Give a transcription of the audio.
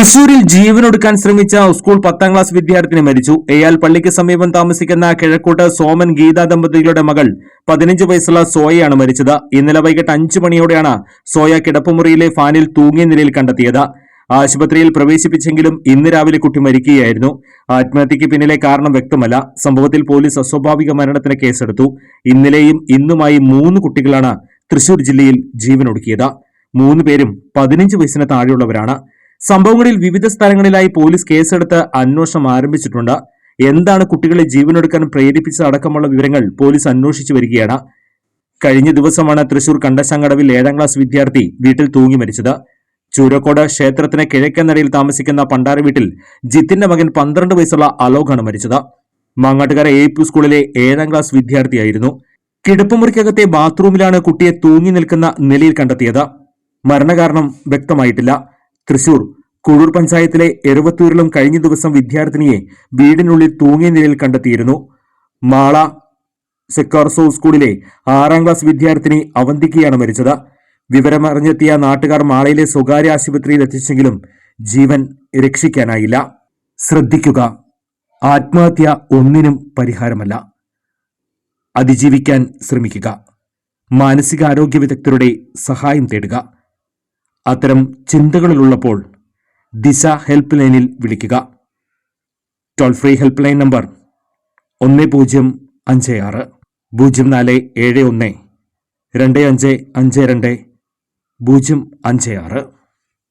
തൃശൂരിൽ ജീവനൊടുക്കാൻ ശ്രമിച്ച സ്കൂൾ പത്താം ക്ലാസ് വിദ്യാർത്ഥിനി മരിച്ചു. എയാൽ പള്ളിക്ക് സമീപം താമസിക്കുന്ന കിഴക്കോട്ട് സോമൻ ഗീത ദമ്പതികളുടെ മകൾ പതിനഞ്ച് വയസ്സുള്ള സോയയാണ് മരിച്ചത്. ഇന്നലെ വൈകിട്ട് അഞ്ചു മണിയോടെയാണ് സോയ കിടപ്പുമുറിയിലെ ഫാനിൽ തൂങ്ങിയ നിലയിൽ കണ്ടെത്തിയത്. ആശുപത്രിയിൽ പ്രവേശിപ്പിച്ചെങ്കിലും ഇന്ന് രാവിലെ കുട്ടി മരിക്കുകയായിരുന്നു. ആത്മഹത്യയ്ക്ക് പിന്നിലെ കാരണം വ്യക്തമല്ല. സംഭവത്തിൽ പോലീസ് അസ്വാഭാവിക മരണത്തിന് കേസെടുത്തു. ഇന്നലെയും ഇന്നുമായി മൂന്ന് കുട്ടികളാണ് തൃശൂർ ജില്ലയിൽ ജീവനൊടുക്കിയത്. മൂന്ന് പേരും പതിനഞ്ച് വയസ്സിന് താഴെയുള്ളവരാണ്. സംഭവങ്ങളിൽ വിവിധ സ്ഥലങ്ങളിലായി പോലീസ് കേസെടുത്ത് അന്വേഷണം ആരംഭിച്ചിട്ടുണ്ട്. എന്താണ് കുട്ടികളെ ജീവനെടുക്കാൻ പ്രേരിപ്പിച്ചതടക്കമുള്ള വിവരങ്ങൾ പോലീസ് അന്വേഷിച്ചു വരികയാണ്. കഴിഞ്ഞ ദിവസമാണ് തൃശൂർ കണ്ടശങ്കടവിൽ ഏഴാം ക്ലാസ് വിദ്യാർത്ഥി വീട്ടിൽ തൂങ്ങി മരിച്ചത്. ചൂരക്കോട് ക്ഷേത്രത്തിന് കിഴക്കനടയിൽ താമസിക്കുന്ന പണ്ടാര വീട്ടിൽ ജിത്തിന്റെ മകൻ പന്ത്രണ്ട് വയസ്സുള്ള അലോകാണ് മരിച്ചത്. മാങ്ങാട്ടുകര എ പി സ്കൂളിലെ ഏഴാം ക്ലാസ് വിദ്യാർത്ഥിയായിരുന്നു. കിടപ്പുമുറിക്കകത്തെ ബാത്റൂമിലാണ് കുട്ടിയെ തൂങ്ങി നിൽക്കുന്ന നിലയിൽ കണ്ടെത്തിയത്. മരണകാരണം വ്യക്തമായിട്ടില്ല. തൃശൂർ. കുഴൂർ പഞ്ചായത്തിലെ എരുവത്തൂരിലും കഴിഞ്ഞ ദിവസം വിദ്യാർത്ഥിനിയെ വീടിനുള്ളിൽ തൂങ്ങിയ നിലയിൽ കണ്ടെത്തിയിരുന്നു. മാള സെക്കാർസോ സ്കൂളിലെ ആറാം ക്ലാസ് വിദ്യാർത്ഥിനി അവന്തിക്കയാണ് മരിച്ചത്. വിവരമറിഞ്ഞെത്തിയ നാട്ടുകാർ മാളയിലെ സ്വകാര്യ ആശുപത്രിയിൽ എത്തിച്ചെങ്കിലും ജീവൻ രക്ഷിക്കാനായില്ല. ശ്രദ്ധിക്കുക. ആത്മഹത്യ ഒന്നിനും പരിഹാരമല്ല. അതിജീവിക്കാൻ ശ്രമിക്കുക. മാനസികാരോഗ്യ വിദഗ്ധരുടെ സഹായം തേടുക. അത്തരം ചിന്തകളിലുള്ളപ്പോൾ ദിശ ഹെൽപ്പ് ലൈനിൽ വിളിക്കുക. Toll free help line number ഒന്ന് പൂജ്യം അഞ്ച് ആറ് പൂജ്യം നാല് ഏഴ് ഒന്ന് രണ്ട് അഞ്ച് അഞ്ച് രണ്ട് പൂജ്യം അഞ്ച് ആറ്